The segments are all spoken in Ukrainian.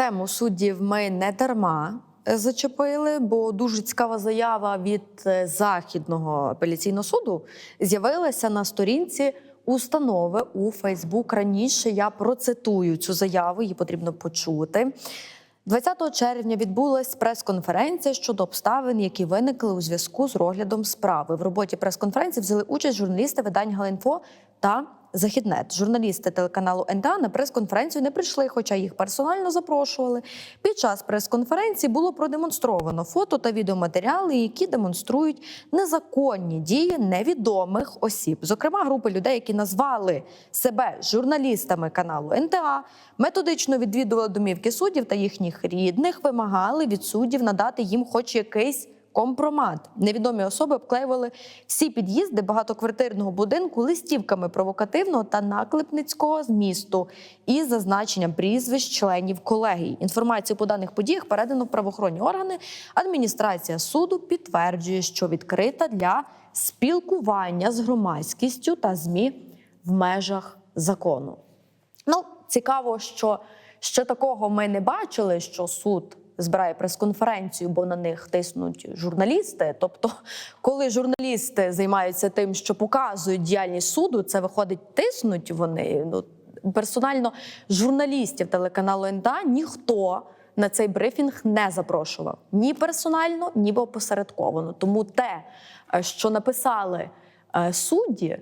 Тему суддів ми не дарма е, зачепили, бо дуже цікава заява від е, західного апеляційного суду з'явилася на сторінці установи у Фейсбук. Раніше я процитую цю заяву, її потрібно почути. 20 червня відбулась прес-конференція щодо обставин, які виникли у зв'язку з розглядом справи. В роботі прес-конференції взяли участь журналісти видань Галінфо та Західнет. Журналісти телеканалу НТА на прес-конференцію не прийшли, хоча їх персонально запрошували. Під час прес-конференції було продемонстровано фото та відеоматеріали, які демонструють незаконні дії невідомих осіб, зокрема групи людей, які назвали себе журналістами каналу НТА, методично відвідували домівки суддів та їхніх рідних, вимагали від суддів надати їм хоч якийсь. Компромат невідомі особи обклеювали всі під'їзди багатоквартирного будинку листівками провокативного та наклепницького змісту із зазначенням прізвищ членів колегії. Інформацію по даних подіях передано в правоохоронні органи. Адміністрація суду підтверджує, що відкрита для спілкування з громадськістю та змі в межах закону. Ну, цікаво, що ще такого ми не бачили, що суд збирає прес-конференцію, бо на них тиснуть журналісти. Тобто, коли журналісти займаються тим, що показують діяльність суду, це виходить, тиснуть вони. Ну персонально журналістів телеканалу НДА ніхто. На цей брифінг не запрошував ні персонально, ні опосередковано. Тому те, е, що написали е, судді,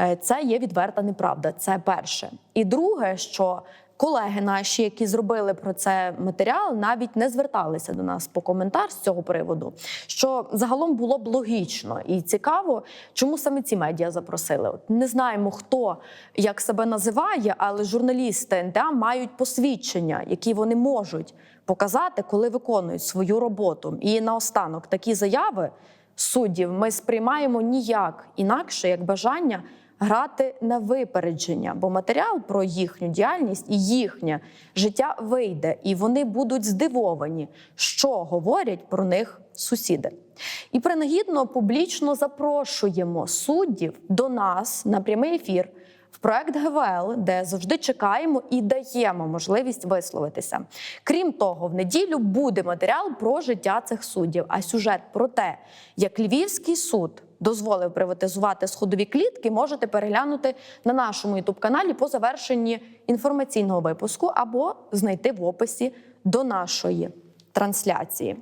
е, це є відверта неправда. Це перше. І друге, що колеги наші, які зробили про це матеріал, навіть не зверталися до нас по коментар з цього приводу. Що загалом було б логічно і цікаво, чому саме ці медіа запросили. От не знаємо, хто як себе називає, але журналісти НТА мають посвідчення, які вони можуть показати, коли виконують свою роботу. І наостанок такі заяви суддів ми сприймаємо ніяк інакше, як бажання грати на випередження, бо матеріал про їхню діяльність і їхнє життя вийде, і вони будуть здивовані, що говорять про них сусіди. І принагідно публічно запрошуємо суддів до нас на прямий ефір. В проект ГВЛ, де завжди чекаємо і даємо можливість висловитися. Крім того, в неділю буде матеріал про життя цих суддів, а сюжет про те, як Львівський суд дозволив приватизувати сходові клітки, можете переглянути на нашому ютуб-каналі по завершенні інформаційного випуску або знайти в описі до нашої трансляції.